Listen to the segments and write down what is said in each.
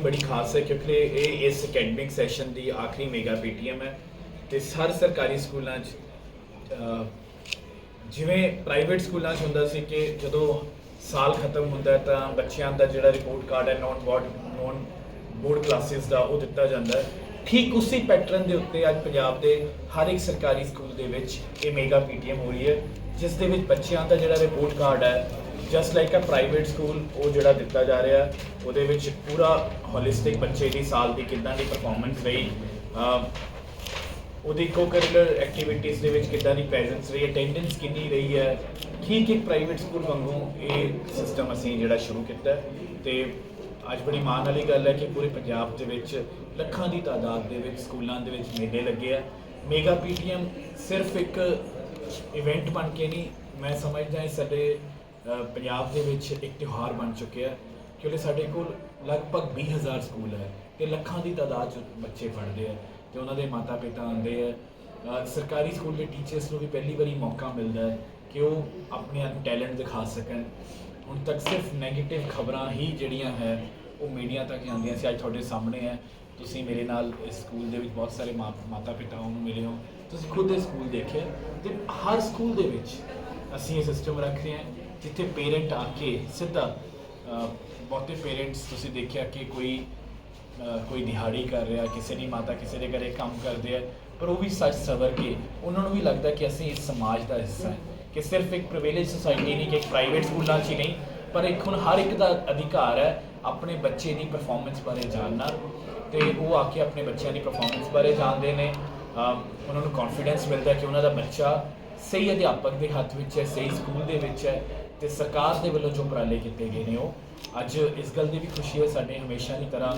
PTM ਬੜੀ ਖਾਸ ਹੈ ਕਿਉਂਕਿ ਇਹ ਇਸ ਅਕੈਡਮਿਕ ਸੈਸ਼ਨ ਦੀ ਆਖਰੀ ਮੈਗਾ ਪੀਟੀਐਮ ਹੈ ਤੇ ਹਰ ਸਰਕਾਰੀ ਸਕੂਲਾਂ 'ਚ ਜਿਵੇਂ ਪ੍ਰਾਈਵੇਟ ਸਕੂਲਾਂ 'ਚ ਹੁੰਦਾ ਸੀ ਕਿ ਜਦੋਂ ਸਾਲ ਖਤਮ ਹੁੰਦਾ ਤਾਂ ਬੱਚਿਆਂ ਦਾ ਜਿਹੜਾ ਰਿਪੋਰਟ ਕਾਰਡ ਹੈ non board non board classes ਦਾ ਉਹ ਦਿੱਤਾ ਜਾਂਦਾ ਹੈ। ਠੀਕ ਉਸੇ ਪੈਟਰਨ ਦੇ ਉੱਤੇ ਅੱਜ ਪੰਜਾਬ ਦੇ ਹਰ ਇੱਕ ਸਰਕਾਰੀ ਸਕੂਲ ਦੇ ਵਿੱਚ ਇਹ ਮੈਗਾ ਪੀਟੀਐਮ ਹੋ ਰਹੀ ਹੈ, ਜਿਸ ਦੇ ਵਿੱਚ ਬੱਚਿਆਂ ਦਾ ਜਿਹੜਾ ਰਿਪੋਰਟ ਕਾਰਡ ਹੈ just like a private school ਉਹ ਜਿਹੜਾ ਦਿੱਤਾ ਜਾ ਰਿਹਾ, ਉਹਦੇ ਵਿੱਚ ਪੂਰਾ ਹੋਲਿਸਟਿਕ ਬੱਚੇ ਦੀ ਸਾਲ ਦੀ ਕਿੱਦਾਂ ਦੀ ਪਰਫਾਰਮੈਂਸ ਰਹੀ ਉਹਦੀ ਕੋ-ਕਰਿਕੂਲਰ ਐਕਟੀਵਿਟੀਜ਼ ਦੇ ਵਿੱਚ ਕਿੱਦਾਂ ਦੀ ਪ੍ਰੈਜ਼ੈਂਸ ਰਹੀ ਅਟੈਂਡੈਂਸ ਕਿੰਨੀ ਰਹੀ ਹੈ, ਠੀਕ ਇੱਕ ਪ੍ਰਾਈਵੇਟ ਸਕੂਲ ਵਾਂਗੂ ਇਹ ਸਿਸਟਮ ਅਸੀਂ ਜਿਹੜਾ ਸ਼ੁਰੂ ਕੀਤਾ ਹੈ। ਤੇ ਅੱਜ ਬੜੀ ਮਾਣ ਵਾਲੀ ਗੱਲ ਹੈ ਕਿ ਪੂਰੇ ਪੰਜਾਬ ਦੇ ਵਿੱਚ ਲੱਖਾਂ ਦੀ ਤਾਦਾਦ ਦੇ ਵਿੱਚ ਸਕੂਲਾਂ ਦੇ ਵਿੱਚ ਮੇਲੇ ਲੱਗੇ ਆ। ਮੈਗਾ ਪੀਟੀਐਮ ਸਿਰਫ ਇੱਕ ਇਵੈਂਟ ਬਣ ਕੇ ਨਹੀਂ, ਮੈਂ ਸਮਝਦਾ ਇਹ ਸਾਡੇ ਪੰਜਾਬ ਦੇ ਵਿੱਚ ਇੱਕ ਤਿਉਹਾਰ ਬਣ ਚੁੱਕਿਆ ਕਿਉਂਕਿ ਸਾਡੇ ਕੋਲ ਲਗਭਗ 20000 ਸਕੂਲ ਹੈ ਤੇ ਲੱਖਾਂ ਦੀ ਤਾਦਾਦ 'ਚ ਬੱਚੇ ਪੜ੍ਹਦੇ ਆ ਤੇ ਉਹਨਾਂ ਦੇ ਮਾਤਾ ਪਿਤਾ ਆਉਂਦੇ ਆ। ਸਰਕਾਰੀ ਸਕੂਲ ਦੇ ਟੀਚਰਸ ਨੂੰ ਵੀ ਪਹਿਲੀ ਵਾਰੀ ਮੌਕਾ ਮਿਲਦਾ ਹੈ ਕਿ ਉਹ ਆਪਣੇ ਟੈਲੈਂਟ ਦਿਖਾ ਸਕਣ। ਹੁਣ ਤੱਕ ਸਿਰਫ 네ਗੇਟਿਵ ਖਬਰਾਂ ਹੀ ਜਿਹੜੀਆਂ ਹੈ, ਉਹ ਮੀਡੀਆ ਤੱਕ ਆਉਂਦੀਆਂ ਸੀ, ਅੱਜ ਤੁਹਾਡੇ ਸਾਹਮਣੇ ਹੈ। ਤੁਸੀਂ ਮੇਰੇ ਨਾਲ ਇਸ ਸਕੂਲ ਦੇ ਵਿੱਚ ਬਹੁਤ ਸਾਰੇ ਮਾਂ- ਮਾਤਾ ਪਿਤਾਵਾਂ ਨੂੰ ਮਿਲੇ ਹੋ। ਤੁਸੀਂ ਖੁਦ ਇਹ ਸਕੂਲ ਦੇਖਿਆ ਤੇ ਹਰ ਸਕੂਲ ਦੇ ਵਿੱਚ ਅਸੀਂ ਇਹ ਸਿਸਟਮ ਰੱਖ ਰਹੇ ਹਾਂ, ਜਿੱਥੇ ਪੇਰੈਂਟ ਆ ਕੇ ਸਿੱਧਾ ਬਹੁਤੇ ਪੇਰੈਂਟਸ ਤੁਸੀਂ ਦੇਖਿਆ ਕਿ ਕੋਈ ਕੋਈ ਦਿਹਾੜੀ ਕਰ ਰਿਹਾ, ਕਿਸੇ ਦੀ ਮਾਤਾ ਕਿਸੇ ਦੇ ਘਰੇ ਕੰਮ ਕਰਦੇ ਆ, ਪਰ ਉਹ ਵੀ ਸੱਚ ਸਵਰ ਕੇ ਉਹਨਾਂ ਨੂੰ ਵੀ ਲੱਗਦਾ ਕਿ ਅਸੀਂ ਇਸ ਸਮਾਜ ਦਾ ਹਿੱਸਾ ਹੈ, ਕਿ ਸਿਰਫ ਇੱਕ ਪ੍ਰਿਵਿਲੇਜ ਸੁਸਾਇਟੀ ਨਹੀਂ, ਕਿ ਇੱਕ ਪ੍ਰਾਈਵੇਟ ਸਕੂਲਾਂ 'ਚ ਹੀ ਨਹੀਂ, ਪਰ ਇੱਕ ਹੁਣ ਹਰ ਇੱਕ ਦਾ ਅਧਿਕਾਰ ਹੈ ਆਪਣੇ ਬੱਚੇ ਦੀ ਪਰਫਾਰਮੈਂਸ ਬਾਰੇ ਜਾਣਨਾ ਤੇ ਉਹ ਆ ਕੇ ਆਪਣੇ ਬੱਚਿਆਂ ਦੀ ਪਰਫਾਰਮੈਂਸ ਬਾਰੇ ਜਾਣਦੇ ਨੇ ਉਹਨਾਂ ਨੂੰ ਕੌਨਫੀਡੈਂਸ ਮਿਲਦਾ ਕਿ ਉਹਨਾਂ ਦਾ ਬੱਚਾ ਸਹੀ ਅਧਿਆਪਕ ਦੇ ਹੱਥ ਵਿੱਚ ਹੈ, ਸਹੀ ਸਕੂਲ ਦੇ ਵਿੱਚ ਹੈ ਤੇ ਸਰਕਾਰ ਦੇ ਵੱਲੋਂ ਜੋ ਉਪਰਾਲੇ ਕੀਤੇ ਗਏ ਨੇ ਉਹ, ਅੱਜ ਇਸ ਗੱਲ ਦੀ ਵੀ ਖੁਸ਼ੀ ਹੈ, ਸਾਡੇ ਹਮੇਸ਼ਾ ਦੀ ਤਰ੍ਹਾਂ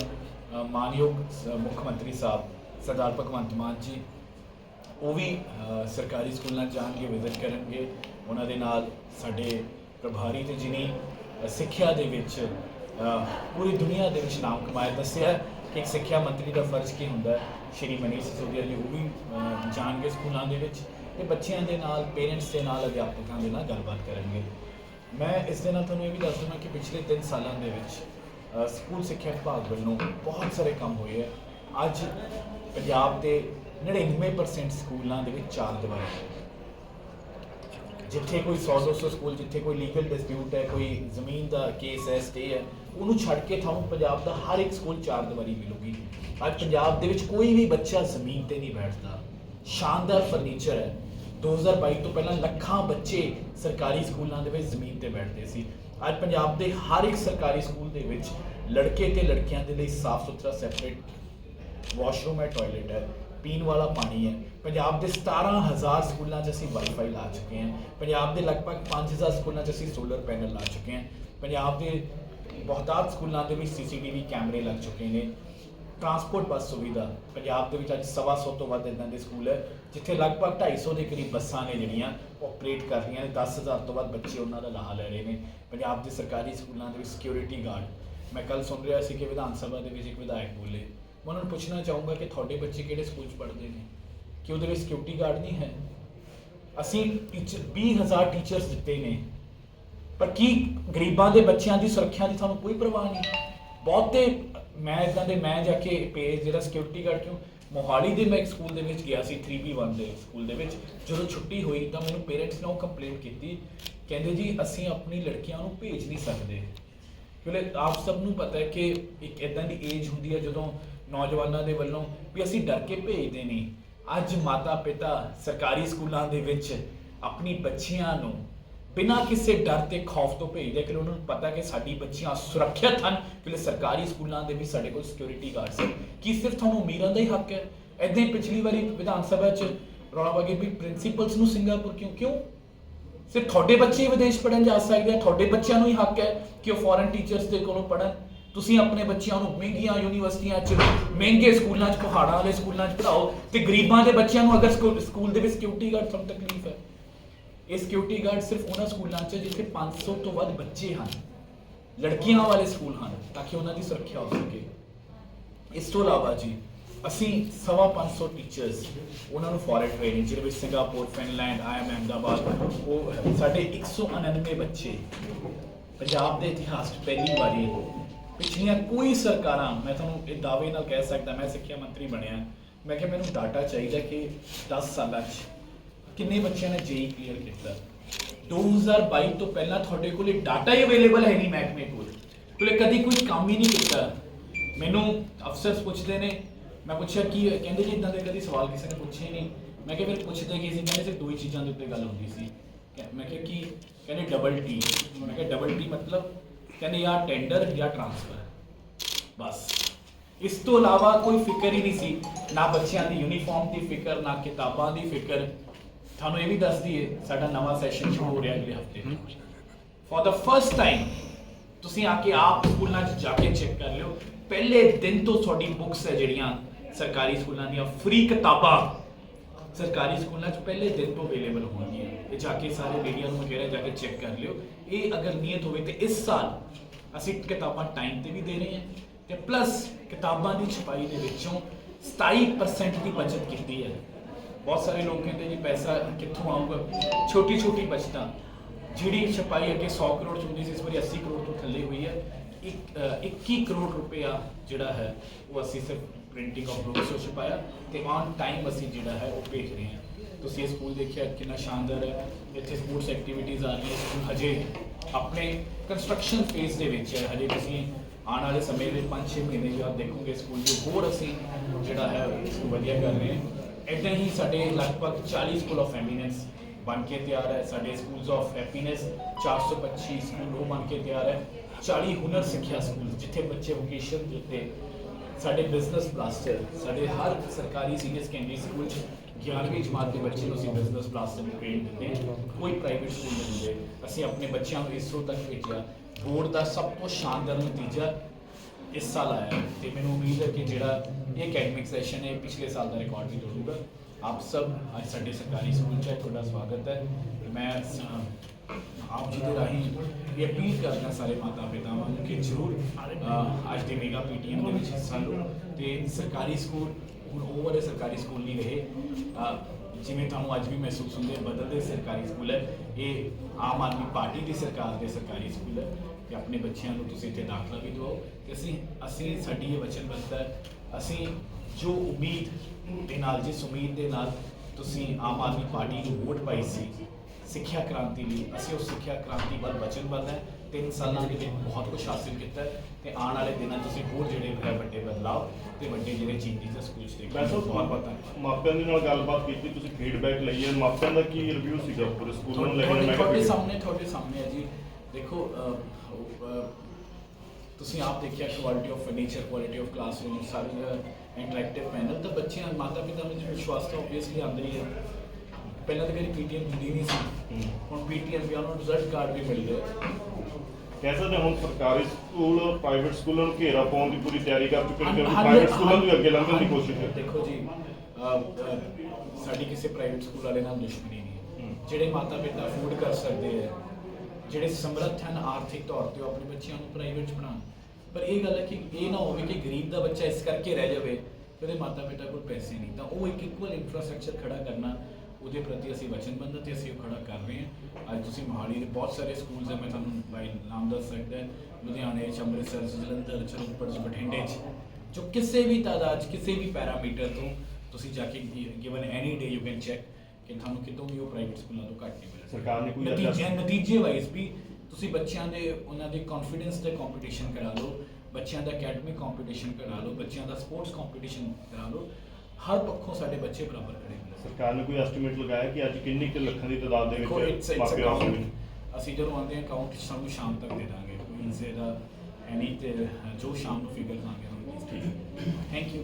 ਮਾਨਯੋਗ ਸ- ਮੁੱਖ ਮੰਤਰੀ ਸਾਹਿਬ ਸਰਦਾਰ ਭਗਵੰਤ ਮਾਨ ਜੀ, ਉਹ ਵੀ ਸਰਕਾਰੀ ਸਕੂਲਾਂ ਜਾਣਗੇ ਵਿਜ਼ਿਟ ਕਰਨਗੇ, ਉਹਨਾਂ ਦੇ ਨਾਲ ਸਾਡੇ ਪ੍ਰਭਾਰੀ ਤੇ ਜਿਨੀ ਸਿੱਖਿਆ ਦੇ ਵਿੱਚ ਪੂਰੀ ਦੁਨੀਆ ਦੇ ਵਿੱਚ ਨਾਮ ਕਮਾਇਆ, ਦੱਸਿਆ ਕਿ ਇੱਕ ਸਿੱਖਿਆ ਮੰਤਰੀ ਦਾ ਫਰਜ਼ ਕੀ ਹੁੰਦਾ ਹੈ? ਸ਼੍ਰੀ ਮਨੀਸ਼ ਸਿਸੋਦੀਆ ਜੀ ਉਹ ਵੀ ਜਾਣਗੇ ਸਕੂਲਾਂ ਦੇ ਵਿੱਚ। ਤੇ ਬੱਚਿਆਂ ਦੇ ਨਾਲ ਪੇਰੈਂਟਸ ਦੇ ਨਾਲ ਅਧਿਆਪਕਾਂ ਦੇ ਨਾਲ ਗੱਲਬਾਤ ਕਰਨਗੇ। ਮੈਂ ਇਸ ਦੇ ਨਾਲ ਤੁਹਾਨੂੰ ਇਹ ਵੀ ਦੱਸ ਦਵਾਂ ਕਿ ਪਿਛਲੇ 3 ਸਾਲਾਂ ਦੇ ਵਿੱਚ ਸਕੂਲ ਸਿੱਖਿਆ ਵਿਭਾਗ ਵੱਲੋਂ ਬਹੁਤ ਸਾਰੇ ਕੰਮ ਹੋਏ ਆ। ਅੱਜ ਪੰਜਾਬ ਦੇ 99% ਸਕੂਲਾਂ ਦੇ ਵਿੱਚ ਚਾਰ ਦੀਵਾਰੀ ਜਿੱਥੇ ਕੋਈ 100 200 ਸਕੂਲ, ਜਿੱਥੇ ਕੋਈ ਲੀਗਲ ਡਿਸਪਿਊਟ ਹੈ, ਕੋਈ ਜ਼ਮੀਨ ਦਾ ਕੇਸ ਹੈ ਸਟੇ ਹੈ, ਉਹਨੂੰ ਛੱਡ ਕੇ ਤੁਹਾਨੂੰ ਪੰਜਾਬ ਦਾ ਹਰ ਇੱਕ ਸਕੂਲ ਚਾਰ ਦੀਵਾਰੀ ਮਿਲੂਗੀ। ਅੱਜ ਪੰਜਾਬ ਦੇ ਵਿੱਚ ਕੋਈ ਵੀ ਬੱਚਾ ਜ਼ਮੀਨ ਤੇ ਨਹੀਂ ਬੈਠਦਾ। ਸ਼ਾਨਦਾਰ ਫਰਨੀਚਰ ਹੈ। 2022 ਤੋਂ ਪਹਿਲਾਂ ਲੱਖਾਂ ਬੱਚੇ ਸਰਕਾਰੀ ਸਕੂਲਾਂ ਦੇ ਵਿੱਚ ਜ਼ਮੀਨ ਤੇ ਬੈਠਦੇ ਸੀ। ਅੱਜ ਪੰਜਾਬ ਦੇ ਹਰ ਇੱਕ ਸਰਕਾਰੀ ਸਕੂਲ ਦੇ ਵਿੱਚ ਲੜਕੇ ਤੇ ਲੜਕੀਆਂ ਦੇ ਲਈ ਸਾਫ਼ ਸੁਥਰਾ ਸੈਪਰੇਟ ਵਾਸ਼ਰੂਮ ਹੈ ਟਾਇਲਟ ਹੈ, ਪੀਣ ਵਾਲਾ ਪਾਣੀ ਹੈ। ਪੰਜਾਬ ਦੇ 17000 ਸਕੂਲਾਂ 'ਚ ਅਸੀਂ ਵਾਈਫਾਈ ਲਾ ਚੁੱਕੇ ਹਾਂ। ਪੰਜਾਬ ਦੇ ਲਗਭਗ 5000 ਸਕੂਲਾਂ 'ਚ ਅਸੀਂ ਸੋਲਰ ਪੈਨਲ ਲਾ ਚੁੱਕੇ ਹਾਂ। ਪੰਜਾਬ ਦੇ ਬਹੁਤਾਤ ਸਕੂਲਾਂ ਦੇ ਵਿੱਚ ਸੀਸੀਟੀਵੀ ਕੈਮਰੇ ਲੱਗ ਚੁੱਕੇ ਨੇ। ਟਰਾਂਸਪੋਰਟ ਬੱਸ ਸੁਵਿਧਾ। ਪੰਜਾਬ ਦੇ ਵਿੱਚ ਅੱਜ ਸਵਾ ਸੌ ਤੋਂ ਵੱਧ ਇਦਾਂ ਦੇ ਸਕੂਲ ਹੈ, ਜਿੱਥੇ ਲਗਭਗ 250 ਦੇ ਕਰੀਬ ਬੱਸਾਂ ਨੇ ਜਿਹੜੀਆਂ ਆਪਰੇਟ ਕਰ ਰਹੀਆਂ ਨੇ। 10000 ਤੋਂ ਵੱਧ ਬੱਚੇ ਉਹਨਾਂ ਦਾ ਲਾਹਾ ਲੈ ਰਹੇ ਨੇ। ਪੰਜਾਬ ਦੇ ਸਰਕਾਰੀ ਸਕੂਲਾਂ ਦੇ ਵਿੱਚ ਸਿਕਿਉਰਿਟੀ ਗਾਰਡ ਮੈਂ ਕੱਲ ਸੁਣ ਰਿਹਾ ਸੀ ਕਿ ਵਿਧਾਨ ਸਭਾ ਦੇ ਵਿੱਚ ਇੱਕ ਵਿਧਾਇਕ ਬੋਲੇ। ਮੈਂ ਉਹਨਾਂ ਨੂੰ ਪੁੱਛਣਾ ਚਾਹੂੰਗਾ ਕਿ ਤੁਹਾਡੇ ਬੱਚੇ ਕਿਹੜੇ ਸਕੂਲ 'ਚ ਪੜ੍ਹਦੇ ਨੇ? ਕਿ ਉਹਦੇ ਵਿੱਚ ਸਿਕਿਉਰਿਟੀ ਗਾਰਡ ਨਹੀਂ ਹੈ? ਅਸੀਂ ਟੀਚਰ 20000 ਟੀਚਰਸ ਦਿੱਤੇ ਨੇ। ਪਰ ਕੀ ਗਰੀਬਾਂ ਦੇ ਬੱਚਿਆਂ ਦੀ ਸੁਰੱਖਿਆ ਦੀ ਤੁਹਾਨੂੰ ਕੋਈ ਪਰਵਾਹ ਨਹੀਂ? ਬਹੁਤੇ ਮੈਂ ਇਦਾਂ ਦੇ, ਮੈਂ ਜਾ ਕੇ ਪੇਜ ਜਿਹੜਾ ਸਿਕਿਉਰਿਟੀ ਗਾਰਡ ਕਿਉਂ, ਮੋਹਾਲੀ ਦੇ ਮੈਂ ਇੱਕ ਸਕੂਲ ਦੇ ਵਿੱਚ ਗਿਆ ਸੀ 3B1 ਦੇ ਸਕੂਲ ਦੇ ਵਿੱਚ। ਜਦੋਂ ਛੁੱਟੀ ਹੋਈ ਤਾਂ ਮੈਨੂੰ ਪੇਰੈਂਟਸ ਨੇ ਉਹ ਕੰਪਲੇਂਟ ਕੀਤੀ, ਕਹਿੰਦੇ ਜੀ ਅਸੀਂ ਆਪਣੀ ਲੜਕੀਆਂ ਨੂੰ ਭੇਜ ਨਹੀਂ ਸਕਦੇ। ਕਿਉਂਕਿ ਆਪ ਸਭ ਨੂੰ ਪਤਾ ਹੈ ਕਿ ਇੱਕ ਇਦਾਂ ਦੀ ਏਜ ਹੁੰਦੀ ਹੈ ਜਦੋਂ ਨੌਜਵਾਨਾਂ ਦੇ ਵੱਲੋਂ ਵੀ ਅਸੀਂ ਡਰ ਕੇ ਭੇਜਦੇ ਨਹੀਂ। ਅੱਜ ਮਾਤਾ ਪਿਤਾ ਸਰਕਾਰੀ ਸਕੂਲਾਂ ਦੇ ਵਿੱਚ ਆਪਣੀ ਬੱਚੀਆਂ ਨੂੰ ਬਿਨਾਂ ਕਿਸੇ ਡਰ ਤੇ ਖੌਫ ਤੋਂ ਭੇਜਦੇ ਕਿ ਉਹਨਾਂ ਨੂੰ ਪਤਾ ਕਿ ਸਾਡੀ ਬੱਚੀਆਂ ਸੁਰੱਖਿਅਤ ਹਨ, ਕਿ ਸਰਕਾਰੀ ਸਕੂਲਾਂ ਦੇ ਵੀ ਸਾਡੇ ਕੋਲ ਸਿਕਿਉਰਿਟੀ ਗਾਰਡਸ ਹਨ ਕੀ ਸਿਰਫ ਤੁਹਾਨੂੰ ਅਮੀਰਾਂ ਦਾ ਹੀ ਹੱਕ ਹੈ? ਐਦਾਂ ਹੀ ਪਿਛਲੀ ਵਾਰੀ ਵਿਧਾਨ ਸਭਾ 'ਚ ਰੌਲਾ ਵਗੇ ਵੀ ਪ੍ਰਿੰਸੀਪਲਸ ਨੂੰ ਸਿੰਗਾਪੁਰ ਕਿਉਂ ਕਿਉਂ? ਸਿਰਫ ਤੁਹਾਡੇ ਬੱਚੇ ਹੀ ਵਿਦੇਸ਼ ਪੜਨ ਜਾ ਸਕਦੇ ਆ, ਤੁਹਾਡੇ ਬੱਚਿਆਂ ਨੂੰ ਹੀ ਹੱਕ ਹੈ ਕਿ ਉਹ ਫੋਰਨ ਟੀਚਰਸ ਦੇ ਕੋਲੋਂ ਪੜਨ ਤੁਸੀਂ ਆਪਣੇ ਬੱਚਿਆਂ ਨੂੰ ਮਹਿੰਗੀਆਂ ਯੂਨੀਵਰਸਿਟੀਆਂ 'ਚ, ਮਹਿੰਗੇ ਸਕੂਲਾਂ 'ਚ, ਪਹਾੜਾਂ ਵਾਲੇ ਸਕੂਲਾਂ 'ਚ ਪੜਾਓ ਤੇ ਗਰੀਬਾਂ ਦੇ ਬੱਚਿਆਂ ਨੂੰ ਅਗਰ ਸਕੂ- ਸਕੂਲ ਦੇ ਵਿੱਚ ਸਿਕਿਉਰਿਟੀ ਗਾਰਡ ਤੁਹਾਨੂੰ ਤਕਲੀਫ ਹੈ ਇਹ ਸਿਕਿਉਰਿਟੀ ਗਾਰਡ ਸਿਰਫ ਉਹਨਾਂ ਸਕੂਲਾਂ 'ਚ ਜਿੱਥੇ 500 ਤੋਂ ਵੱਧ ਬੱਚੇ ਹਨ। ਲੜਕੀਆਂ ਵਾਲੇ ਸਕੂਲ ਹਨ, ਤਾਂ ਕਿ ਉਹਨਾਂ ਦੀ ਸੁਰੱਖਿਆ ਹੋ ਸਕੇ। ਇਸ ਤੋਂ ਇਲਾਵਾ ਜੀ, ਅਸੀਂ ਸਵਾ 500 ਟੀਚਰਸ ਉਹਨਾਂ ਨੂੰ ਫੋਰਨ ਟ੍ਰੇਨਿੰਗ ਜਿਹਦੇ ਵਿੱਚ ਸਿੰਗਾਪੁਰ ਫਿਨਲੈਂਡ ਆਈਐਮ ਅਹਿਮਦਾਬਾਦ ਉਹ ਸਾਡੇ 199 ਬੱਚੇ ਪੰਜਾਬ ਦੇ ਇਤਿਹਾਸ 'ਚ ਪਹਿਲੀ ਵਾਰੀ ਪਿਛਲੀਆਂ ਕੋਈ ਸਰਕਾਰਾਂ, ਮੈਂ ਤੁਹਾਨੂੰ ਇਹ ਦਾਅਵੇ ਨਾਲ ਕਹਿ ਸਕਦਾ, ਮੈਂ ਸਿੱਖਿਆ ਮੰਤਰੀ ਬਣਿਆ। ਮੈਂ ਕਿਹਾ ਮੈਨੂੰ ਡਾਟਾ ਚਾਹੀਦਾ ਕਿ 10 ਸਾਲਾਂ 'ਚ ਕਿੰਨੇ ਬੱਚਿਆਂ ਨੇ ਜੇਈ ਕਲੀਅਰ ਕੀਤਾ? 2022 ਤੋਂ ਪਹਿਲਾਂ ਤੁਹਾਡੇ ਕੋਲੇ ਡਾਟਾ ਹੀ ਅਵੇਲੇਬਲ ਹੈ ਨਹੀਂ ਮਹਿਕਮੇ ਕੋਲ। ਕੋਲੇ ਕਦੀ ਕੋਈ ਕੰਮ ਹੀ ਨਹੀਂ ਕੀਤਾ। ਮੈਨੂੰ ਅਫਸਰਸ ਪੁੱਛਦੇ ਨੇ, ਮੈਂ ਪੁੱਛਿਆ, ਕੀ ਕਹਿੰਦੇ ਜੀ, ਇਦਾਂ ਦੇ ਕਦੀ ਸਵਾਲ ਕਿਸੇ ਨੇ ਪੁੱਛੇ ਹੀ ਨਹੀਂ। ਮੈਂ ਕਿਹਾ, ਫਿਰ ਪੁੱਛਦੇ ਕੀ ਸੀ? ਕਹਿੰਦੇ, ਸਿਰਫ ਦੋ ਹੀ ਚੀਜ਼ਾਂ ਦੇ ਉੱਤੇ ਗੱਲ ਹੁੰਦੀ ਸੀ। ਮੈਂ ਕਿਹਾ, ਕੀ? ਕਹਿੰਦੇ ਡਬਲ ਟੀ ਮੈਂ ਕਿਹਾ ਡਬਲ ਟੀ ਮਤਲਬ? ਕਹਿੰਦੇ ਜਾਂ ਟੈਂਡਰ ਜਾਂ ਟ੍ਰਾਂਸਫਰ ਬਸ। ਇਸ ਤੋਂ ਇਲਾਵਾ ਕੋਈ ਫਿਕਰ ਹੀ ਨਹੀਂ ਸੀ। ਨਾ ਬੱਚਿਆਂ ਦੀ ਯੂਨੀਫਾਰਮ ਦੀ ਫਿਕਰ, ਨਾ ਕਿਤਾਬਾਂ ਦੀ ਫਿਕਰ। ਤੁਹਾਨੂੰ ਇਹ ਵੀ ਦੱਸ ਦਈਏ, ਸਾਡਾ ਨਵਾਂ ਸੈਸ਼ਨ ਸ਼ੁਰੂ ਹੋ ਰਿਹਾ ਅਗਲੇ ਹਫ਼ਤੇ। ਫॉर द ਫਰਸਟ ਟਾਈਮ ਤੁਸੀਂ ਆ ਕੇ ਆਪ ਸਕੂਲਾਂ 'ਚ ਜਾ ਕੇ ਚੈੱਕ ਕਰ ਲਿਓ। ਪਹਿਲੇ ਦਿਨ ਤੋਂ ਤੁਹਾਡੀ ਬੁੱਕਸ ਹੈ ਜਿਹੜੀਆਂ ਸਰਕਾਰੀ ਸਕੂਲਾਂ ਦੀਆਂ ਫ੍ਰੀ ਕਿਤਾਬਾਂ ਸਰਕਾਰੀ ਸਕੂਲਾਂ 'ਚ ਪਹਿਲੇ ਦਿਨ ਤੋਂ ਅਵੇਲੇਬਲ ਹੋਣਗੀਆਂ। ਇਹ ਜਾ ਕੇ ਸਾਰੇ ਮੀਡੀਆ ਨੂੰ ਵਗੈਰਾ ਜਾ ਕੇ ਚੈੱਕ ਕਰ ਲਿਓ। ਇਹ ਅਗਰ ਨੀਅਤ ਹੋਵੇ ਤੇ ਇਸ ਸਾਲ ਅਸੀਂ ਕਿਤਾਬਾਂ ਟਾਈਮ ਤੇ ਵੀ ਦੇ ਰਹੇ ਹਾਂ ਤੇ ਪਲੱਸ ਕਿਤਾਬਾਂ ਦੀ ਛਪਾਈ ਦੇ ਵਿੱਚੋਂ 27% ਦੀ ਬਚਤ ਕੀਤੀ ਹੈ। ਬਹੁਤ ਸਾਰੇ ਲੋਕ ਕਹਿੰਦੇ ਜੀ ਪੈਸਾ ਕਿੱਥੋਂ ਆਊਗਾ? ਛੋਟੀ ਛੋਟੀ ਬਚਤਾਂ। ਜਿਹੜੀ ਛਪਾਈ ਅੱਗੇ 100 ਕਰੋੜ ਚ ਹੁੰਦੀ ਸੀ ਇਸ ਵਾਰੀ 80 ਕਰੋੜ ਤੋਂ ਥੱਲੇ ਹੋਈ ਹੈ। ਇੱਕ ਅ, 21 ਕਰੋੜ ਰੁਪਇਆ ਜਿਹੜਾ ਹੈ ਉਹ ਅਸੀਂ ਸਿਰਫ ਪ੍ਰਿੰਟਿੰਗ ਆਫ ਬੁੱਕਸ ਤੋਂ ਛਪਾਇਆ ਤੇ ਔਨ ਟਾਈਮ ਅਸੀਂ ਜਿਹੜਾ ਹੈ ਉਹ ਭੇਜ ਰਹੇ ਹਾਂ। ਤੁਸੀਂ ਇਹ ਸਕੂਲ ਦੇਖਿਆ ਕਿੰਨਾ ਸ਼ਾਨਦਾਰ ਹੈ। ਇੱਥੇ ਸਪੋਰਟਸ ਐਕਟੀਵਿਟੀਜ਼ ਆ ਰਹੀਆਂ ਸਕੂਲ ਹਜੇ ਆਪਣੇ ਕੰਸਟਰਕਸ਼ਨ ਫੇਜ਼ ਦੇ ਵਿੱਚ ਹੈ। ਹਜੇ ਤੁਸੀਂ ਆਉਣ ਵਾਲੇ ਸਮੇਂ ਦੇ 5-6 ਮਹੀਨੇ ਬਾਅਦ ਦੇਖੋਗੇ ਸਕੂਲ ਜੋ ਹੋਰ ਅਸੀਂ ਜਿਹੜਾ ਹੈ ਇਸ ਨੂੰ ਵਧੀਆ ਕਰ ਰਹੇ ਹਾਂ। ਇਦਾਂ ਹੀ ਸਾਡੇ ਲਗਭਗ 40 ਸਕੂਲ ਆਫ ਐਮੀਨੈਂਸ ਬਣ ਕੇ ਤਿਆਰ ਹੈ। ਸਾਡੇ ਸਕੂਲਸ ਆਫ ਹੈਪੀਨੈਸ 425 ਸਕੂਲ ਉਹ ਬਣ ਕੇ ਤਿਆਰ ਹੈ। 40 ਹੁਨਰ ਸਿੱਖਿਆ ਸਕੂਲ ਜਿੱਥੇ ਬੱਚੇ ਵੋਕੇਸ਼ਨ ਦੇ ਉੱਤੇ ਸਾਡੇ ਬਿਜ਼ਨਸ ਬਲਾਸਟਰ ਸਾਡੇ ਹਰ ਸਰਕਾਰੀ ਸੀਨੀਅਰ ਸੈਕੰਡਰੀ ਸਕੂਲ 'ਚ 11ਵੀਂ ਜਮਾਤ ਦੇ ਬੱਚੇ ਨੂੰ ਅਸੀਂ ਬਿਜ਼ਨਸ ਬਲਾਸਟਰ ਨੂੰ ਟ੍ਰੇਨ ਦਿੰਦੇ। ਕੋਈ ਪ੍ਰਾਈਵੇਟ ਸਕੂਲ ਨਹੀਂ ਦਿੰਦੇ। ਅਸੀਂ ਆਪਣੇ ਬੱਚਿਆਂ ਨੂੰ ਇਸਰੋ ਤੱਕ ਭੇਜਿਆ। ਬੋਰਡ ਦਾ ਸਭ ਤੋਂ ਸ਼ਾਨਦਾਰ ਨਤੀਜਾ ਇਸ ਸਾਲ ਆਇਆ ਹੈ ਤੇ ਮੈਨੂੰ ਉਮੀਦ ਹੈ ਕਿ ਜਿਹੜਾ ਇਹ ਅਕੈਡਮਿਕ ਸੈਸ਼ਨ ਹੈ ਪਿਛਲੇ ਸਾਲ ਦਾ ਰਿਕਾਰਡ ਵੀ ਤੋੜੂਗਾ। ਆਪ ਸਭ, ਅੱਜ ਸਾਡੇ ਸਰਕਾਰੀ ਸਕੂਲ 'ਚ ਤੁਹਾਡਾ ਸਵਾਗਤ ਹੈ। ਮੈਂ ਆਪ ਜੀ ਦੇ ਰਾਹੀਂ ਇਹ ਅਪੀਲ ਕਰਦਾ ਸਾਰੇ ਮਾਤਾ ਪਿਤਾਵਾਂ ਨੂੰ ਕਿ ਜ਼ਰੂਰ ਅੱਜ ਦੇ ਮੇਗਾ ਪੀਟੀਐਮ ਦੇ ਵਿੱਚ ਹਿੱਸਾ ਲਓ ਤੇ ਸਰਕਾਰੀ ਸਕੂਲ, ਹੁਣ ਓਵਰ ਸਰਕਾਰੀ ਸਕੂਲ ਨਹੀਂ ਰਹੇ। ਜਿਵੇਂ ਤੁਹਾਨੂੰ ਅੱਜ ਵੀ ਮਹਿਸੂਸ ਹੁੰਦੇ ਬਦਲਦੇ ਸਰਕਾਰੀ ਸਕੂਲ ਹੈ, ਇਹ ਆਮ ਆਦਮੀ ਪਾਰਟੀ ਦੀ ਸਰਕਾਰ ਦੇ ਸਰਕਾਰੀ ਸਕੂਲ ਹੈ ਤੇ ਆਪਣੇ ਬੱਚਿਆਂ ਨੂੰ ਤੁਸੀਂ ਇੱਥੇ ਦਾਖਲਾ ਵੀ ਦਿਵਾਓ ਤੇ ਅਸੀਂ ਅਸੀਂ, ਸਾਡੀ ਇਹ ਵਚਨਬੱਧਤਾ ਹੈ, ਅਸੀਂ ਜੋ ਉਮੀਦ ਦੇ ਨਾਲ, ਜਿਸ ਉਮੀਦ ਦੇ ਨਾਲ ਤੁਸੀਂ ਆਮ ਆਦਮੀ ਪਾਰਟੀ ਨੂੰ ਵੋਟ ਪਾਈ ਸੀ, ਸਿੱਖਿਆ ਕ੍ਰਾਂਤੀ ਲਈ, ਅਸੀਂ ਉਸ ਸਿੱਖਿਆ ਕ੍ਰਾਂਤੀ ਵੱਲ ਵਚਨਬੱਧ ਹੈ, ਤਿੰਨ ਸਾਲਾਂ ਦੇ ਵਿੱਚ ਬਹੁਤ ਕੁਝ ਹਾਸਿਲ ਕੀਤਾ ਹੈ ਤੇ ਆਉਣ ਵਾਲੇ ਦਿਨਾਂ ਤੁਸੀਂ ਹੋਰ ਜਿਹੜੇ ਵੱਡੇ ਬਦਲਾਅ ਤੇ ਵੱਡੇ ਜਿਹੜੇ ਚੇਂਜਸ ਸਕੂਲ 'ਚ ਦੇਖਾਂਗੇ ਵੈਸੇ ਬਹੁਤ ਬਹੁਤ ਧੰਨਵਾਦ ਮਾਪਿਆਂ ਦੇ ਨਾਲ ਗੱਲਬਾਤ ਕੀਤੀ ਤੁਸੀਂ ਫੀਡਬੈਕ ਲਈ ਹੈ। ਮਾਪਿਆਂ ਦਾ ਕੀ ਰਿਵਿਊ ਸੀਗਾ ਪੂਰੇ ਸਕੂਲ ਨੂੰ ਲੈ ਕੇ? ਮੈਂ ਤੁਹਾਡੇ ਸਾਹਮਣੇ ਤੁਹਾਡੇ ਸਾਹਮਣੇ ਹੈ ਜੀ। ਦੇਖੋ ਤੁਸੀਂ ਆਪ ਦੇਖਿਆ quality of furniture quality of classroom ਸਾਰੇ ਇੰਟਰੈਕਟਿਵ ਪੈਨਲ ਤਾਂ ਬੱਚਿਆਂ ਮਾਤਾ ਪਿਤਾ ਵਿੱਚ ਵਿਸ਼ਵਾਸ ਤਾਂ ਆਬਵੀਅਸਲੀ ਆਉਂਦਾ ਹੀ ਹੈ। ਪਹਿਲਾਂ ਤਾਂ ਕਦੀ ਪੀਟੀਐਮ ਹੁੰਦੀ ਨਹੀਂ ਸੀ। ਹੂੰ। ਹੁਣ ਪੀਟੀਐਮ ਵੀ ਉਹਨਾਂ ਨੂੰ ਰਿਜ਼ਲਟ ਕਾਰਡ ਵੀ ਮਿਲ ਕਹਿ ਸਕਦੇ ਹਾਂ ਹੁਣ ਸਰਕਾਰੀ ਸਕੂਲ ਪ੍ਰਾਈਵੇਟ ਸਕੂਲਾਂ ਨੂੰ ਘੇਰਾ ਪਾਉਣ ਦੀ ਪੂਰੀ ਤਿਆਰੀ ਕਰ ਚੁੱਕੇ ਨੇ ਕਿਉਂਕਿ ਪ੍ਰਾਈਵੇਟ ਸਕੂਲਾਂ ਨੂੰ ਵੀ ਅੱਗੇ ਲੰਘਣ ਦੀ ਕੋਸ਼ਿਸ਼ ਹੈ। ਦੇਖੋ ਜੀ ਸਾਡੀ ਕਿਸੇ ਪ੍ਰਾਈਵੇਟ ਸਕੂਲ ਵਾਲੇ ਨਾਲ ਦੁਸ਼ਮਣੀ ਨਹੀਂ। ਜਿਹੜੇ ਮਾਤਾ ਪਿਤਾ ਅਫੋਰਡ ਕਰ ਸਕਦੇ ਆ ਜਿਹੜੇ ਸਮਰੱਥ ਹਨ ਆਰਥਿਕ ਤੌਰ ਤੇ ਆਪਣੇ ਬੱਚਿਆਂ ਨੂੰ ਪ੍ਰਾਈਵੇਟ ਚ ਪੜਾਉਣ ਪਰ ਇਹ ਗੱਲ ਹੈ ਕਿ ਇਹ ਨਾ ਹੋਵੇ ਕਿ ਗਰੀਬ ਦਾ ਬੱਚਾ ਇਸ ਕਰਕੇ ਰਹਿ ਜਾਵੇ ਕਿ ਉਹਦੇ ਮਾਤਾ ਪਿਤਾ ਕੋਲ ਪੈਸੇ ਨਹੀਂ। ਤਾਂ ਉਹ ਇੱਕ ਇਕੁਅਲ ਇਨਫਰਾਸਟ੍ਰਕਚਰ ਖੜਾ ਕਰਨਾ ਉਹਦੇ ਪ੍ਰਤੀ ਅਸੀਂ ਵਚਨਬੱਧ ਤੇ ਅਸੀਂ ਉਹ ਖੜਾ ਕਰ ਰਹੇ ਹਾਂ। ਅੱਜ ਤੁਸੀਂ ਮੋਹਾਲੀ ਦੇ ਬਹੁਤ ਸਾਰੇ ਸਕੂਲਸ ਹੈ ਮੈਂ ਤੁਹਾਨੂੰ ਬਾਈ ਨਾਮ ਦੱਸ ਸਕਦਾ ਲੁਧਿਆਣੇ ਚ ਅੰਮ੍ਰਿਤਸਰ ਚ ਜਲੰਧਰ ਚ ਰੋਪੜ ਚ ਬਠਿੰਡੇ ਚ ਜੋ ਕਿਸੇ ਵੀ ਤਾਦਾਦ ਕਿਸੇ ਵੀ ਪੈਰਾਮੀਟਰ ਤੋਂ ਤੁਸੀਂ ਜਾ ਕੇ given any day you can check ਕਿ ਤੁਹਾਨੂੰ ਕਿਤੋਂ ਵੀ ਉਹ ਪ੍ਰਾਈਵੇਟ ਸਕੂਲਾਂ ਤੋਂ ਘੱਟ ਨਹੀਂ ਮਿਲ ਸਰਕਾਰ ਨੇ ਕੋਈ ਨਤੀਜੇ ਨਤੀਜੇ ਵਾਈਜ਼ ਵੀ ਤੁਸੀਂ ਬੱਚਿਆਂ ਦੇ ਉਹਨਾਂ ਦੇ ਕੌਨਫੀਡੈਂਸ ਤੇ ਕੰਪੀਟੀਸ਼ਨ ਕਰਾ ਲਓ ਬੱਚਿਆਂ ਦਾ ਅਕੈਡਮਿਕ ਕੰਪੀਟੀਸ਼ਨ ਕਰਾ ਲਓ ਬੱਚਿਆਂ ਦਾ ਸਪੋਰਟਸ ਕੰਪੀਟੀਸ਼ਨ ਕਰਾ ਲਓ। ਹਰ ਪੱਖੋਂ ਸਾਡੇ ਬੱਚੇ ਬਰਾਬਰ ਖੜੇ ਮਿਲਦੇ ਸਰਕਾਰ ਨੇ ਕੋਈ ਐਸਟੀਮੇਟ ਲਗਾਇਆ ਕਿ ਅੱਜ ਕਿੰਨੀ ਕੁ ਲੱਖਾਂ ਦੀ ਤਾਦਾਦ ਦੇ ਦੇਖੋ ਵਿੱਚ ਇਟਸ ਮਾਪੇ ਆ ਸਕਦੇ ਨੇ ਅਸੀਂ ਜਦੋਂ ਆਉਂਦੇ ਹਾਂ ਅਕਾਊਂਟ ਸਾਨੂੰ ਸ਼ਾਮ ਤੱਕ ਦੇ ਦਾਂਗੇ। ਕੋਈ ਇਸੇ ਦਾ ਐਨੀ ਤੇ ਜੋ ਸ਼ਾਮ ਨੂੰ ਫਿਗਰ ਦਾਂਗੇ ਤੁਹਾਨੂੰ ਠੀਕ ਥੈਂਕ ਯੂ